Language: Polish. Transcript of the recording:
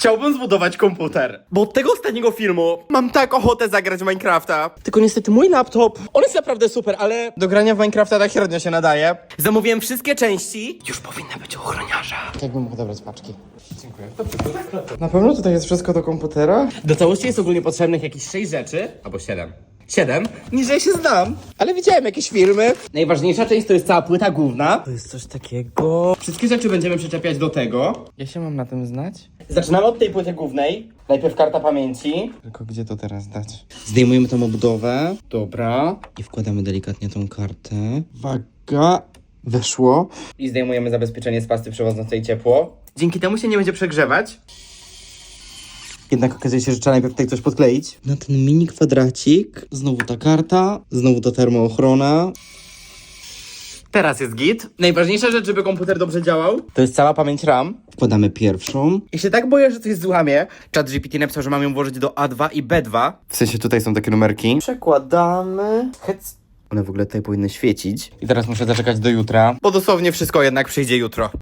Chciałbym zbudować komputer, bo od tego ostatniego filmu mam tak ochotę zagrać w Minecrafta. Tylko niestety mój laptop, on jest naprawdę super, ale do grania w Minecrafta tak średnio się nadaje. Zamówiłem wszystkie części. Już powinna być u ochroniarza. Jak bym mógł odebrać paczki? Dziękuję. Na pewno tutaj jest wszystko do komputera? Do całości jest ogólnie potrzebnych jakieś 6 rzeczy, albo 7. 7? Niżej się znam, ale widziałem jakieś filmy. Najważniejsza część to jest cała płyta główna. To jest coś takiego. Wszystkie rzeczy będziemy przyczepiać do tego. Ja się mam na tym znać? Zaczynamy od tej płyty głównej. Najpierw karta pamięci. Tylko gdzie to teraz dać? Zdejmujemy tą obudowę. Dobra. I wkładamy delikatnie tą kartę. Waga. Weszło. I zdejmujemy zabezpieczenie z pasty przewodzącej ciepło. Dzięki temu się nie będzie przegrzewać. Jednak okazuje się, że trzeba najpierw tutaj coś podkleić. Na ten mini kwadracik. Znowu ta karta. Znowu ta termoochrona. Teraz jest git. Najważniejsza rzecz, żeby komputer dobrze działał, to jest cała pamięć RAM. Wkładamy pierwszą. I się tak boję, że coś złamie. Chat GPT napisał, że mam ją włożyć do A2 i B2. W sensie tutaj są takie numerki. Przekładamy. Hec. One w ogóle tutaj powinny świecić. I teraz muszę zaczekać do jutra. Bo dosłownie wszystko jednak przyjdzie jutro.